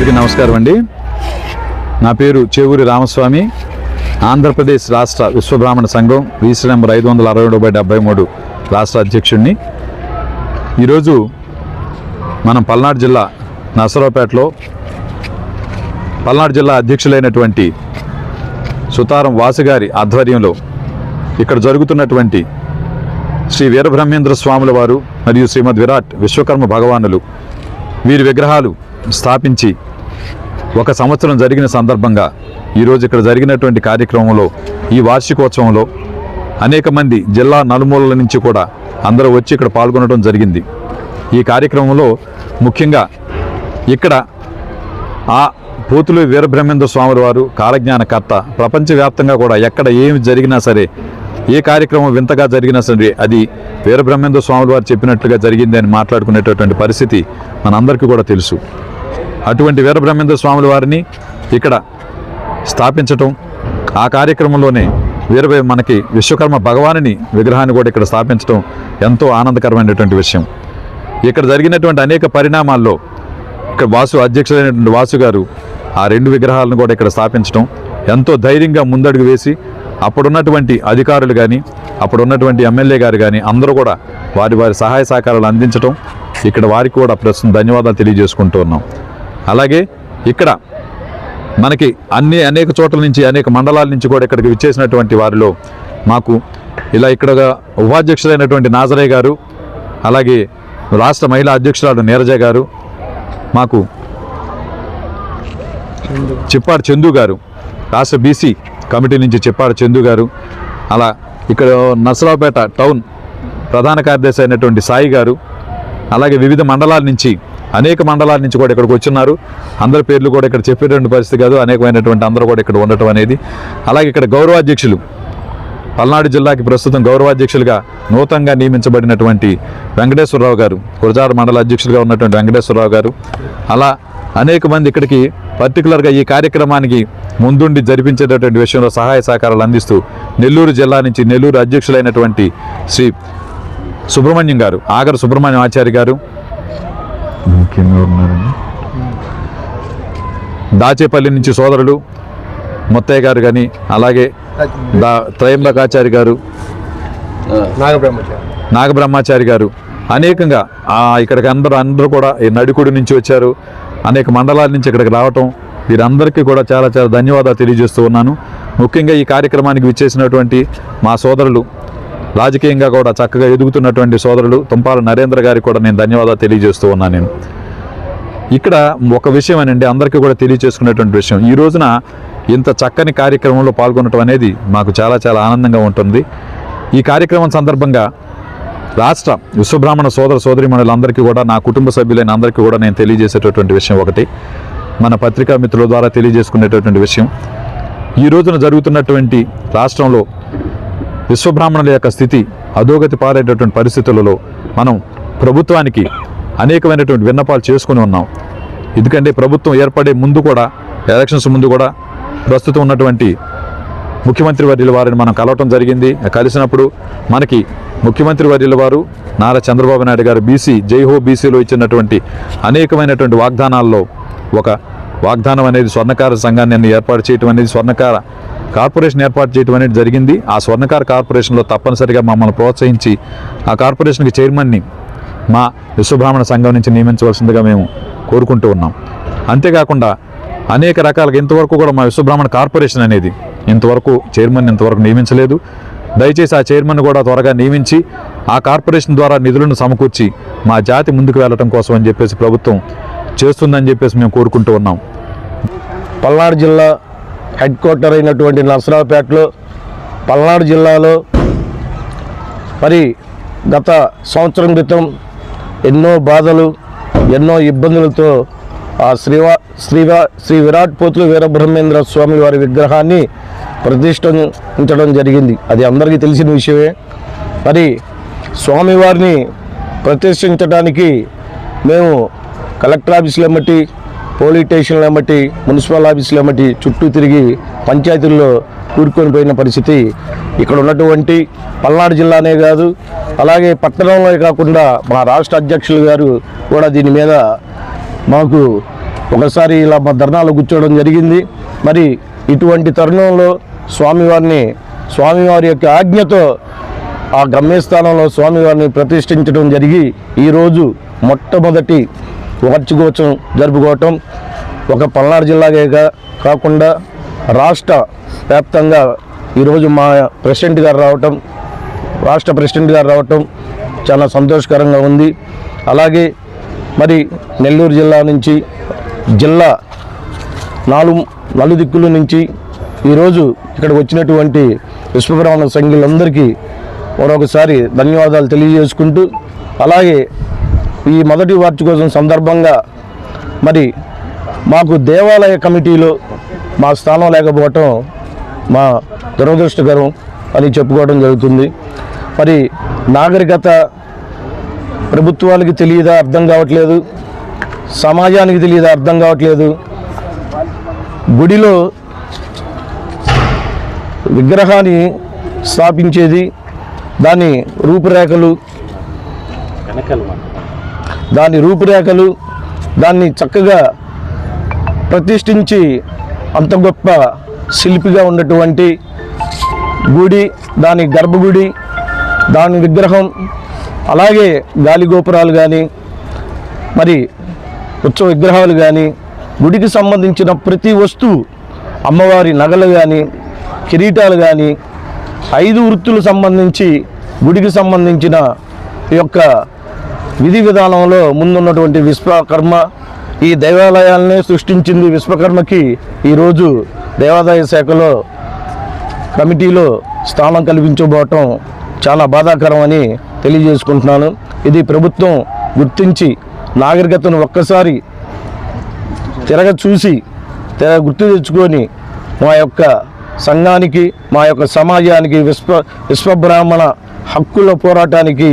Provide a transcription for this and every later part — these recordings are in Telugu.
అందరికీ నమస్కారం అండి. నా పేరు చేవూరి రామస్వామి. ఆంధ్రప్రదేశ్ రాష్ట్ర విశ్వబ్రాహ్మణ సంఘం రిజిస్టర్ నెంబర్ ఐదు వందల అరవై ఏడు బై డెబ్బై మూడు రాష్ట్ర అధ్యక్షుడిని. ఈరోజు మనం పల్నాడు జిల్లా నసరావుపేటలో పల్నాడు జిల్లా అధ్యక్షులైనటువంటి సుతారం వాసుగారి ఆధ్వర్యంలో ఇక్కడ జరుగుతున్నటువంటి శ్రీ వీరబ్రహ్మేంద్ర స్వాముల వారు మరియు శ్రీమద్ విరాట్ విశ్వకర్మ భగవానులు వీరి విగ్రహాలు స్థాపించి ఒక సంవత్సరం జరిగిన సందర్భంగా ఈరోజు ఇక్కడ జరిగినటువంటి కార్యక్రమంలో ఈ వార్షికోత్సవంలో అనేక మంది జిల్లా నలుమూలల నుంచి కూడా అందరూ వచ్చి ఇక్కడ పాల్గొనడం జరిగింది. ఈ కార్యక్రమంలో ముఖ్యంగా ఇక్కడ ఆ పోతులు వీరబ్రహ్మేంద్ర స్వామి వారు కాలజ్ఞానకర్త ప్రపంచవ్యాప్తంగా కూడా ఎక్కడ ఏమి జరిగినా సరే ఏ కార్యక్రమం వింతగా జరిగినా సరే అది వీరబ్రహ్మేంద్ర స్వామి వారు చెప్పినట్లుగా జరిగింది అని మాట్లాడుకునేటటువంటి పరిస్థితి మనందరికీ కూడా తెలుసు. అటువంటి వీరబ్రహ్మేంద్ర స్వాముల వారిని ఇక్కడ స్థాపించటం ఆ కార్యక్రమంలోనే వీర మనకి విశ్వకర్మ భగవాని విగ్రహాన్ని కూడా ఇక్కడ స్థాపించడం ఎంతో ఆనందకరమైనటువంటి విషయం. ఇక్కడ జరిగినటువంటి అనేక పరిణామాల్లో ఇక్కడ వాసు అధ్యక్షుడైనటువంటి వాసు గారు ఆ రెండు విగ్రహాలను కూడా ఇక్కడ స్థాపించడం ఎంతో ధైర్యంగా ముందడుగు వేసి అప్పుడున్నటువంటి అధికారులు కానీ అప్పుడున్నటువంటి ఎమ్మెల్యే గారు కానీ అందరూ కూడా వారి వారి సహాయ సహకారాలు అందించడం ఇక్కడ వారికి కూడా ప్రస్తుతం ధన్యవాదాలు తెలియజేసుకుంటూ ఉన్నాం. అలాగే ఇక్కడ మనకి అన్ని అనేక చోట్ల నుంచి అనేక మండలాల నుంచి కూడా ఇక్కడికి విచ్చేసినటువంటి వారిలో మాకు ఇలా ఇక్కడ ఉపాధ్యక్షులైనటువంటి నాజరే గారు అలాగే రాష్ట్ర మహిళా అధ్యక్షురాలు నీరజ గారు మాకు చిప్పాడు చందు గారు రాష్ట్ర బీసీ కమిటీ నుంచి చిప్పాడు చందు గారు అలా ఇక్కడ నర్సరావుపేట టౌన్ ప్రధాన కార్యదర్శి అయినటువంటి సాయి గారు అలాగే వివిధ మండలాల నుంచి అనేక మండలాల నుంచి కూడా ఇక్కడికి వచ్చిన్నారు అందరి పేర్లు కూడా ఇక్కడ చెప్పేటువంటి పరిస్థితి కాదు. అనేకమైనటువంటి అందరూ కూడా ఇక్కడ ఉండటం అనేది. అలాగే ఇక్కడ గౌరవాధ్యక్షులు పల్నాడు జిల్లాకి ప్రస్తుతం గౌరవాధ్యక్షులుగా నూతనంగా నియమించబడినటువంటి వెంకటేశ్వరరావు గారు గురజాడ మండల అధ్యక్షులుగా ఉన్నటువంటి వెంకటేశ్వరరావు గారు. అలా అనేక మంది ఇక్కడికి పర్టికులర్గా ఈ కార్యక్రమానికి ముందుండి జరిపించేటటువంటి విషయంలో సహాయ సహకారాలు అందిస్తూ నెల్లూరు జిల్లా నుంచి నెల్లూరు అధ్యక్షులైనటువంటి శ్రీ సుబ్రహ్మణ్యం గారు ఆగర సుబ్రహ్మణ్యం ఆచార్య గారు ఉన్నారండి. దాచేపల్లి నుంచి సోదరులు ముత్తయ్య గారు కానీ అలాగే దా త్రయంబకాచారి గారు నాగబ్రహ్మచారి. నాగబ్రహ్మచారి గారు అనేకంగా ఆ, ఇక్కడికి అందరూ అందరూ కూడా ఈ నడికుడి నుంచి వచ్చారు. అనేక మండలాల నుంచి ఇక్కడికి రావటం వీరందరికీ కూడా చాలా చాలా ధన్యవాదాలు తెలియజేస్తూ ఉన్నాను. ముఖ్యంగా ఈ కార్యక్రమానికి విచ్చేసినటువంటి మా సోదరులు రాజకీయంగా కూడా చక్కగా ఎదుగుతున్నటువంటి సోదరులు తుంపాల నరేంద్ర గారికి కూడా నేను ధన్యవాదాలు తెలియజేస్తూ ఉన్నాను నేను. ఇక్కడ ఒక విషయం అనండి అందరికీ కూడా తెలియచేసుకునేటువంటి విషయం. ఈ రోజున ఇంత చక్కని కార్యక్రమంలో పాల్గొనటం అనేది మాకు చాలా చాలా ఆనందంగా ఉంటుంది. ఈ కార్యక్రమం సందర్భంగా రాష్ట్ర విశ్వబ్రాహ్మణ సోదర సోదరిమణులందరికీ కూడా నా కుటుంబ సభ్యులైన అందరికీ కూడా నేను తెలియజేసేటటువంటి విషయం ఒకటి. మన పత్రికా మిత్రుల ద్వారా తెలియజేసుకునేటటువంటి విషయం. ఈ రోజున జరుగుతున్నటువంటి రాష్ట్రంలో విశ్వబ్రాహ్మణుల యొక్క స్థితి అధోగతి పారేటటువంటి పరిస్థితులలో మనం ప్రభుత్వానికి అనేకమైనటువంటి విన్నపాలు చేసుకుని ఉన్నాం. ఎందుకంటే ప్రభుత్వం ఏర్పడే ముందు కూడా ఎలక్షన్స్ ముందు కూడా ప్రస్తుతం ఉన్నటువంటి ముఖ్యమంత్రి వర్యుల వారిని మనం కలవటం జరిగింది. కలిసినప్పుడు మనకి ముఖ్యమంత్రి వర్యుల వారు నారా చంద్రబాబు నాయుడు గారు బీసీ జైహో బీసీలో ఇచ్చినటువంటి అనేకమైనటువంటి వాగ్దానాల్లో ఒక వాగ్దానం అనేది స్వర్ణకార సంఘాన్ని ఏర్పాటు చేయటం అనేది స్వర్ణకార కార్పొరేషన్ ఏర్పాటు చేయడం అనేది జరిగింది. ఆ స్వర్ణకార కార్పొరేషన్లో తప్పనిసరిగా మమ్మల్ని ప్రోత్సహించి ఆ కార్పొరేషన్కి చైర్మన్ని మా విశ్వబ్రాహ్మణ సంఘం నుంచి నియమించవలసిందిగా మేము కోరుకుంటూ ఉన్నాం. అంతేకాకుండా అనేక రకాలుగా ఇంతవరకు కూడా మా విశ్వబ్రాహ్మణ కార్పొరేషన్ అనేది ఇంతవరకు చైర్మన్ ఇంతవరకు నియమించలేదు. దయచేసి ఆ చైర్మన్ కూడా త్వరగా నియమించి ఆ కార్పొరేషన్ ద్వారా నిధులను సమకూర్చి మా జాతి ముందుకు వెళ్ళటం కోసం అని చెప్పేసి ప్రభుత్వం చేస్తుందని చెప్పేసి మేము కోరుకుంటూ ఉన్నాం. పల్నాడు జిల్లా హెడ్ క్వార్టర్ అయినటువంటి నర్సరావుపేటలో పల్నాడు జిల్లాలో మరి గత సంవత్సరం క్రితం ఎన్నో బాధలు ఎన్నో ఇబ్బందులతో ఆ శ్రీవా శ్రీవా శ్రీ విరాట్ పోతులు వీరబ్రహ్మేంద్ర స్వామి వారి విగ్రహాన్ని ప్రతిష్ఠించడం జరిగింది. అది అందరికీ తెలిసిన విషయమే. మరి స్వామివారిని ప్రతిష్ఠించడానికి మేము కలెక్టర్ ఆఫీసులు ఎమ్మటి పోలీస్ స్టేషన్లు ఎమ్మటి మున్సిపల్ ఆఫీసులు ఎమ్మటి చుట్టూ తిరిగి పంచాయతీల్లో కూరుకొని పోయిన పరిస్థితి ఇక్కడ ఉన్నటువంటి పల్నాడు జిల్లానే కాదు అలాగే పట్టణంలో కాకుండా మా రాష్ట్ర అధ్యక్షులు గారు కూడా దీని మీద మాకు ఒకసారి ఇలా మా ధర్నాలో కూర్చోవడం జరిగింది. మరి ఇటువంటి తరుణంలో స్వామివారిని స్వామివారి యొక్క ఆజ్ఞతో ఆ గమ్యస్థానంలో స్వామివారిని ప్రతిష్ఠించడం జరిగి ఈరోజు మొట్టమొదటి వార్షికోత్సవం జరుపుకోవటం. ఒక పల్నాడు జిల్లాగే కాకుండా రాష్ట్ర వ్యాప్తంగా ఈరోజు మా ప్రెసిడెంట్ గారు రావటం రాష్ట్ర ప్రెసిడెంట్ గారు రావటం చాలా సంతోషకరంగా ఉంది. అలాగే మరి నెల్లూరు జిల్లా నుంచి జిల్లా నాలుగు నలుదిక్కుల నుంచి ఈరోజు ఇక్కడికి వచ్చినటువంటి విశ్వబ్రహ్మణ సంఘులందరికీ మరొకసారి ధన్యవాదాలు తెలియజేసుకుంటూ అలాగే ఈ మొదటి వార్షికోత్సవం సందర్భంగా మరి మాకు దేవాలయ కమిటీలో మా స్థానం లేకపోవటం మా దురదృష్టకరం అని చెప్పుకోవడం జరుగుతుంది. మరి నాగరికత ప్రభుత్వానికి తెలియదా అర్థం కావట్లేదు సమాజానికి తెలియదా అర్థం కావట్లేదు. గుడిలో విగ్రహాన్ని స్థాపించేది దాని రూపురేఖలు దాని రూపురేఖలు దాన్ని చక్కగా ప్రతిష్ఠించి అంత గొప్ప శిల్పిగా ఉన్నటువంటి గుడి దాని గర్భగుడి దాని విగ్రహం అలాగే గాలి గోపురాలు కానీ మరి ఉత్సవ విగ్రహాలు కానీ గుడికి సంబంధించిన ప్రతి వస్తువు అమ్మవారి నగలు కానీ కిరీటాలు కానీ ఐదు వృత్తులు సంబంధించి గుడికి సంబంధించిన యొక్క విధి విధానంలో ముందున్నటువంటి విశ్వకర్మ ఈ దేవాలయాలనే సృష్టించింది విశ్వకర్మకి ఈరోజు దేవాదాయ శాఖలో కమిటీలో స్థానం కల్పించబోవటం చాలా బాధాకరం అని తెలియజేసుకుంటున్నాను. ఇది ప్రభుత్వం గుర్తించి నాగరికతను ఒక్కసారి తిరగ చూసి గుర్తు తెచ్చుకొని మా యొక్క సంఘానికి మా యొక్క సమాజానికి విశ్వ విశ్వబ్రాహ్మణ హక్కుల పోరాటానికి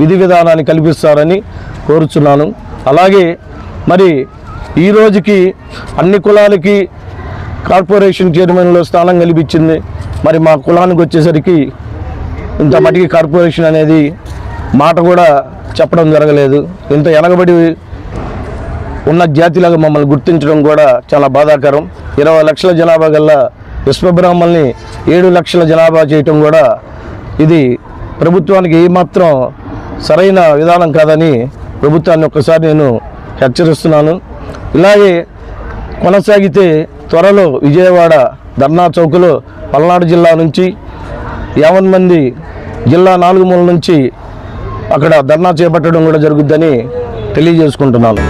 విధి విధానాన్ని కల్పిస్తారని కోరుచున్నాను. అలాగే మరి ఈ రోజుకి అన్ని కులాలకి కార్పొరేషన్ చైర్మన్లో స్థానం కల్పించింది. మరి మా కులానికి వచ్చేసరికి ఇంత మటుకి కార్పొరేషన్ అనేది మాట కూడా చెప్పడం జరగలేదు. ఇంత వెనకబడి ఉన్న జాతిలాగా మమ్మల్ని గుర్తించడం కూడా చాలా బాధాకరం. ఇరవై లక్షల జనాభా గల్లా విశ్వబ్రాహ్మల్ని ఏడు లక్షల జనాభా చేయటం కూడా ఇది ప్రభుత్వానికి ఏమాత్రం సరైన విధానం కాదని ప్రభుత్వాన్ని ఒక్కసారి నేను హెచ్చరిస్తున్నాను. ఇలాగే కొనసాగితే త్వరలో విజయవాడ ధర్నా చౌక్లో పల్నాడు జిల్లా నుంచి యావన్ మంది జిల్లా నాలుగు మూల నుంచి అక్కడ ధర్నా చేపట్టడం కూడా జరుగుద్దని తెలియజేసుకుంటున్నాను.